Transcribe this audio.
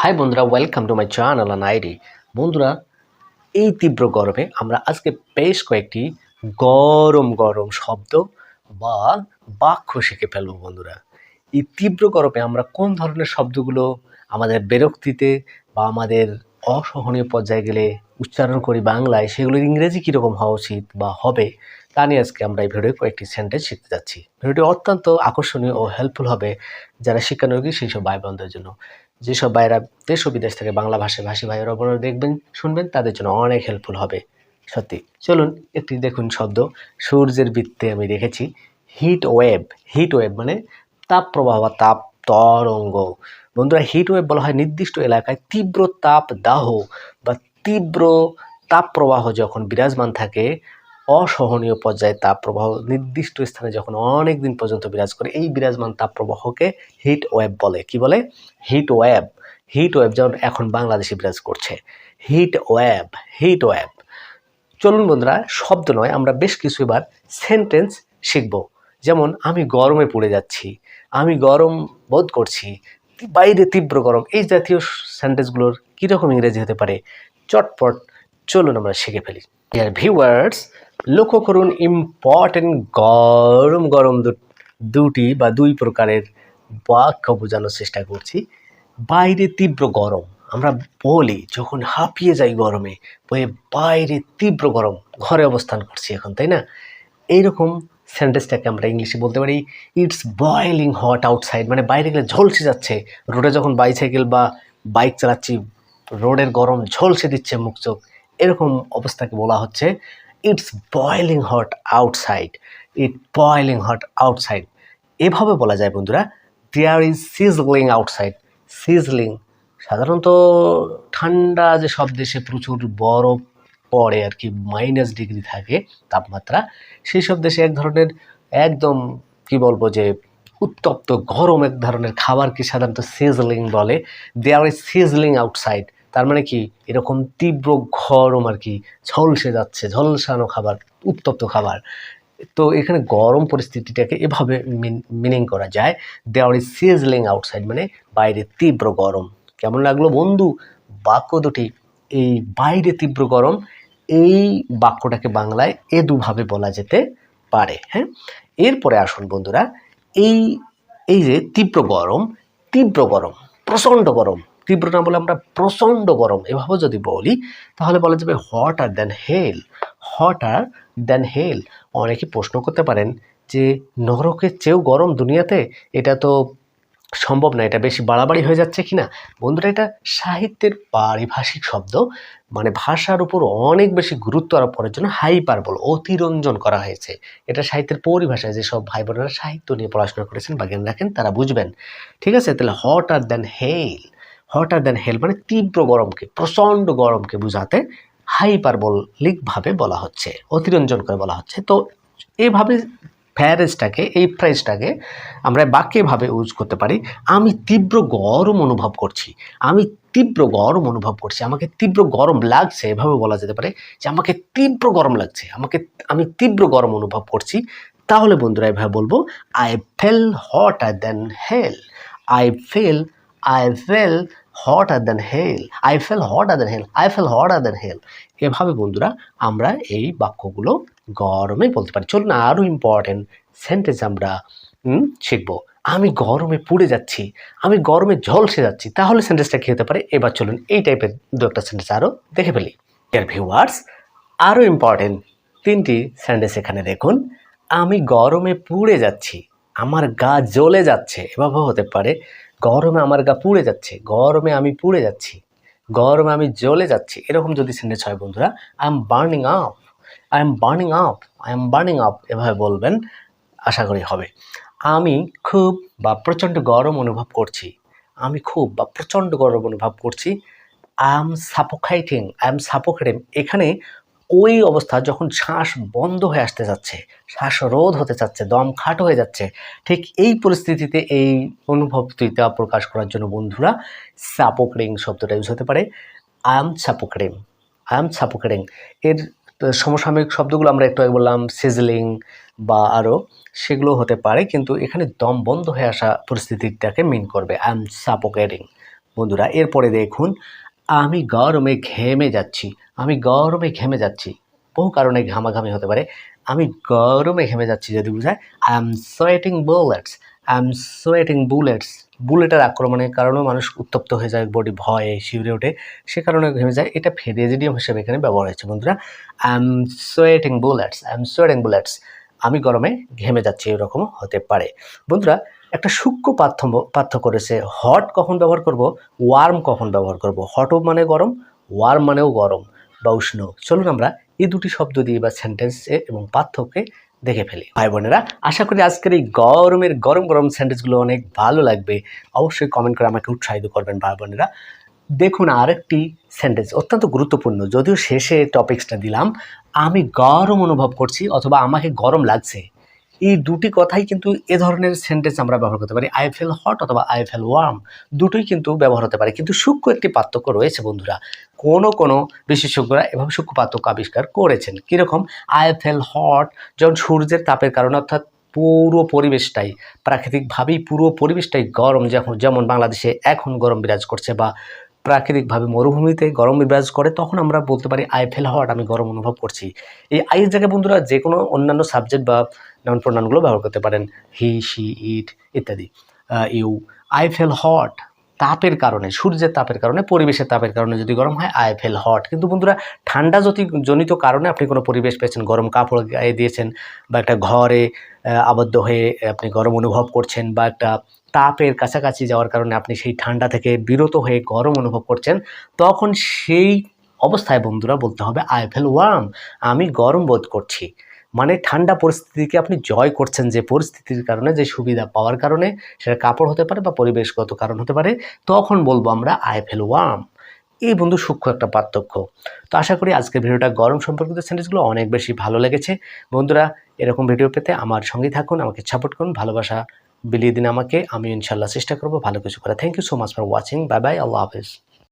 High বন্ধুরা welcome to my channel অন আইডি বন্ধুরা, এই তীব্র গরমে আমরা আজকে বেশ কয়েকটি গরম গরম শব্দ বা বাক্য শিখে ফেলব বন্ধুরা। এই তীব্র গরমে আমরা কোন ধরনের শব্দগুলো আমাদের বিরক্তিতে বা আমাদের অসহনীয় পর্যায়ে গেলে উচ্চারণ করি বাংলায়, সেগুলোর ইংরেজি কীরকম হওয়া উচিত বা হবে, তা নিয়ে আজকে আমরা এই ভিডিওয়ে কয়েকটি সেন্টেন্স শিখতে যাচ্ছি। ভিডিওটি অত্যন্ত আকর্ষণীয় ও হেল্পফুল হবে যারা শিক্ষানবিক সেই সব ভাই বোনদের জন্য। যেসব ভাইরা দেশ ও বিদেশ থেকে বাংলা ভাষায় ভাষী ভাইয়েরা আপনারা দেখবেন, শুনবেন, তাদের জন্য অনেক হেল্পফুল হবে। সত্যি, চলুন একটি দেখুন শব্দ। সূর্যের বৃত্তে আমি রেখেছি হিট ওয়েব হিট ওয়েব মানে তাপ প্রবাহ বা তাপ তরঙ্গ। বন্ধুরা হিট ওয়েভ বলা হয় নির্দিষ্ট এলাকায় তীব্র তাপ দাহ বা তীব্র তাপপ্রবাহ যখন বিরাজমান থাকে, অসহনীয় পর্যায়ে তাপপ্রবাহ নির্দিষ্ট স্থানে যখন অনেক দিন পর্যন্ত বিরাজ করে, এই বিরাজমান তাপপ্রবাহকে হিট ওয়েভ বলে। কি বলে? হিট ওয়েভ হিট ওয়েভ যেমন এখন বাংলাদেশে বিরাজ করছে। হিট ওয়েভ হিট ওয়েভ চলুন বন্ধুরা, শব্দ নয়, আমরা বেশ কিছু এবার সেন্টেন্স শিখব। যেমন, আমি গরমে পড়ে যাচ্ছি, আমি গরম বোধ করছি, বাইরে তীব্র গরম। এই জাতীয় সেন্টেন্সগুলোর কীরকম ইংরেজি হতে পারে? চটপট চলুন আমরা শিখে ফেলি। ডিয়ার ভিউয়ার্স লক্ষ্য করুন ইম্পর্টেন্ট গরম গরম দুটি বা দুই প্রকারের বাক্য বোঝানোর চেষ্টা করছি। বাইরে তীব্র গরম, আমরা বলি যখন হাঁপিয়ে যাই গরমে বলে বাইরে তীব্র গরম, ঘরে অবস্থান করছি এখন, তাই না? এইরকম সেন্টেন্সটাকে আমরা ইংলিশে বলতে পারি ইটস বয়েলিং হট আউটসাইড মানে বাইরে গেলে ঝলসে যাচ্ছে। রোডে যখন বাইসাইকেল বা বাইক চালাচ্ছি রোডের গরম ঝলসে দিচ্ছে মুখ চোখ। এরকম অবস্থাকে বলা হচ্ছে। It's boiling hot outside it boiling hot outside এভাবে বলা যায় বন্ধুরা। There is sizzling outside sizzling সাধারণত ঠান্ডা যে সব দেশে প্রচুর বরফ পড়ে আর কি মাইনাস ডিগ্রি থাকে তাপমাত্রা, সেই সব দেশে এক ধরনের একদম কি বলব যে উত্তপ্ত গরম এক ধরনের খাবারকে সাধারণত সিজলিং বলে। দেয়ার ইজ সিজলিং আউটসাইড তার মানে কি? এরকম তীব্র গরম আর কি, ঝলসে যাচ্ছে, ঝলসানো খাবার, উত্তপ্ত খাবার। তো এখানে গরম পরিস্থিতিটাকে এভাবে মিনিং করা যায়। দেওয়ার ইজ সিজলিং আউটসাইড মানে বাইরে তীব্র গরম। কেমন লাগল বন্ধু? বাক্য দুটি, এই বাইরে তীব্র গরম, এই বাক্যটাকে বাংলায় এ দুভাবে বলা যেতে পারে হ্যাঁ? এরপরে আসুন বন্ধুরা, এই এই যে তীব্র গরম তীব্র গরম, প্রচণ্ড গরম তীব্র না বলে আমরা প্রচণ্ড গরম এভাবে যদি বলি, তাহলে বলা যাবে hotter than hell hotter than hell অনেকে প্রশ্ন করতে পারেন যে নরকের চেয়েও গরম দুনিয়াতে? এটা তো সম্ভব না, এটা বেশি বাড়াবাড়ি হয়ে যাচ্ছে কি না বন্ধুরা, এটা সাহিত্যের পারিভাষিক শব্দ। মানে ভাষার উপর অনেক বেশি গুরুত্ব আরোপ করার জন্য হাইপারবল অতিরঞ্জন করা হয়েছে। এটা সাহিত্যের পরিভাষায় যেসব ভাই বোনেরা সাহিত্য নিয়ে পড়াশোনা করেছেন বা জ্ঞান রাখেন, তারা বুঝবেন। ঠিক আছে? তাহলে hotter than hell hotter than hell মানে তীব্র গরমকে, প্রচণ্ড গরমকে বোঝাতে হাইপারবলিকভাবে বলা হচ্ছে, অতিরঞ্জন করে বলা হচ্ছে। তো এভাবে ফ্যারেজটাকে, এই ফ্রেজটাকে আমরা বাক্যেভাবে ইউজ করতে পারি, আমি তীব্র গরম অনুভব করছি, আমি তীব্র গরম অনুভব করছি, আমাকে তীব্র গরম লাগছে, এভাবে বলা যেতে পারে যে আমাকে তীব্র গরম লাগছে, আমাকে, আমি তীব্র গরম অনুভব করছি। তাহলে বন্ধুরা, এভাবে বলব I feel hotter than hell I feel I feel hotter than hell I feel hotter than hell I feel hotter than hell এভাবে বন্ধুরা আমরা এই বাক্যগুলো গরমে বলতে পারি। চলুন আরও ইম্পর্টেন্ট সেন্টেন্স আমরা শিখব। আমি গরমে পুড়ে যাচ্ছি, আমি গরমে ঝলসে যাচ্ছি, তাহলে সেন্টেন্সটা কী হতে পারে? এবার চলুন এই টাইপের দু একটা সেন্টেন্স আরও দেখে ফেলি। এর ভিউয়ার্স আরও ইম্পর্টেন্ট তিনটি সেন্টেন্স এখানে দেখুন। আমি গরমে পুড়ে যাচ্ছি, আমার গা জ্বলে যাচ্ছে, এভাবে হতে পারে। গরমে আমার গা পুড়ে যাচ্ছে, গরমে আমি পুড়ে যাচ্ছি, গরমে আমি জ্বলে যাচ্ছি। এরকম যদি সেন্টেন্স হয় বন্ধুরা I am burning up I am burning up I am burning up এভাবে বলবেন, আশা করি হবে। আমি খুব বা প্রচণ্ড গরম অনুভব করছি, আমি খুব বা প্রচণ্ড গরম অনুভব করছি। I am suffocating I am suffocating এখানে ওই অবস্থা যখন শ্বাস বন্ধ হয়ে আসতে যাচ্ছে, শ্বাসরোধ হতে চাচ্ছে, দম খাটো হয়ে যাচ্ছে, ঠিক এই পরিস্থিতিতে এই অনুভূতিটা প্রকাশ করার জন্য বন্ধুরা সাপোকরিং শব্দটা ইউজ হতে পারে। I am suffering I am suffering এর সমসাময়িক শব্দগুলো আমরা একটু আগে বললাম সিজলিং বা আরও সেগুলো হতে পারে, কিন্তু এখানে দম বন্ধ হয়ে আসা পরিস্থিতিটাকে মিন করবে আই এম সাপোকেটিং বন্ধুরা, এরপরে দেখুন আমি গরমে ঘেমে যাচ্ছি। আমি গরমে ঘেমে যাচ্ছি। বহু কারণে ঘামাঘামি হতে পারে। আমি গরমে ঘেমে যাচ্ছি, যদি বোঝায়। I am sweating bullets I am sweating bullets বুলেটের আক্রমণের কারণেও মানুষ উত্তপ্ত হয়ে যায় বডি ভয়ে শিউরে ওঠে। সে কারণে ঘেমে যায়। এটা ফেরেজিডিয়াম হিসেবে এখানে ব্যবহার হয়েছে, বন্ধুরা। I am sweating bullets I am sweating bullets আমি গরমে ঘেমে যাচ্ছি, এরকমও হতে পারে। বন্ধুরা একটা সূক্ষ্ম পার্থক্য পার্থক্য করেছে। হট কখন ব্যবহার করব? ওয়ার্ম কখন ব্যবহার করব? হটও মানে গরম ওয়ার্ম মানেও গরম বা উষ্ণ। চলুন আমরা এই দুটি শব্দ দিয়ে বা সেন্টেন্সে এবং পার্থক্যে দেখে ফেলি। ভাই বোনেরা, আশা করি আজকের এই গরমের, গরম গরম সেন্টেন্সগুলো অনেক ভালো লাগবে। অবশ্যই কমেন্ট করে আমাকে উৎসাহিত করবেন ভাই বোনেরা। দেখুন আরেকটি সেন্টেন্স অত্যন্ত গুরুত্বপূর্ণ। যদিও শেষে টপিক্সটা দিলাম, আমি গরম অনুভব করছি অথবা আমাকে গরম লাগছে। এই দুটি কথাই কিন্তু এ ধরনের সেন্টেন্স আমরা ব্যবহার করতে পারি। আই ফেল হট অথবা আই ফেল ওয়ার্ম দুটোই কিন্তু ব্যবহার হতে পারে। কিন্তু সূক্ষ্ম একটি পার্থক্য রয়েছে বন্ধুরা। কোনো কোনো বিশেষজ্ঞরা এভাবে সূক্ষ্ম পার্থক্য আবিষ্কার করেছেন। কীরকম? আই ফেল হট যখন সূর্যের তাপের কারণে অর্থাৎ পুরো পরিবেশটাই, প্রাকৃতিকভাবেই পুরো পরিবেশটাই গরম, যখন যেমন বাংলাদেশে এখন গরম বিরাজ করছে বা প্রাকৃতিকভাবে মরুভূমিতে গরম বিরাজ করে, তখন আমরা বলতে পারি আই ফেল হট আমি গরম অনুভব করছি। এই আইয়ের জায়গায় বন্ধুরা যে কোনো অন্যান্য সাবজেক্ট বা নাউন প্রোনাউনগুলো ব্যবহার করতে পারেন হি শি ইট ইত্যাদি। ইউ আই ফেল হট তাপের কারণে, সূর্যের তাপের কারণে, পরিবেশের তাপের কারণে যদি গরম হয় আই ফেল হট। কিন্তু বন্ধুরা, ঠান্ডা যদি জনিত কারণে আপনি কোনো পরিবেশ পেয়েছেন, গরম কাপড় গায়ে দিয়েছেন বা একটা ঘরে আবদ্ধ হয়ে আপনি গরম অনুভব করছেন বা একটা তাপের কাছাকাছি যাওয়ার কারণে আপনি সেই ঠান্ডা থেকে বিরত হয়ে গরম অনুভব করছেন, তখন সেই অবস্থায় বন্ধুরা বলতে হবে, আই ফেল ওয়ার্ম, আমি গরম বোধ করছি। মানে ঠান্ডা পরিস্থিতিকে আপনি জয় করছেন যে পরিস্থিতির কারণে, যে সুবিধা পাওয়ার কারণে, সেটা কাপড় হতে পারে বা পরিবেশগত কারণ হতে পারে, তখন বলব আমরা, আই ফেল ওয়ার্ম। এই বন্ধু সূক্ষ্ম একটা পার্থক্য। তো আশা করি আজকের ভিডিওটা গরম সম্পর্কিত সেন্টেন্সগুলো অনেক বেশি ভালো লেগেছে। বন্ধুরা, এরকম ভিডিও পেতে আমার সঙ্গেই থাকুন, আমাকে সাপোর্ট করুন, ভালোবাসা বিলিয়ে দিন আমাকে। আমি ইনশাল্লাহ চেষ্টা করব ভালো কিছু করা thank you so much for watching bye bye Allah Hafiz.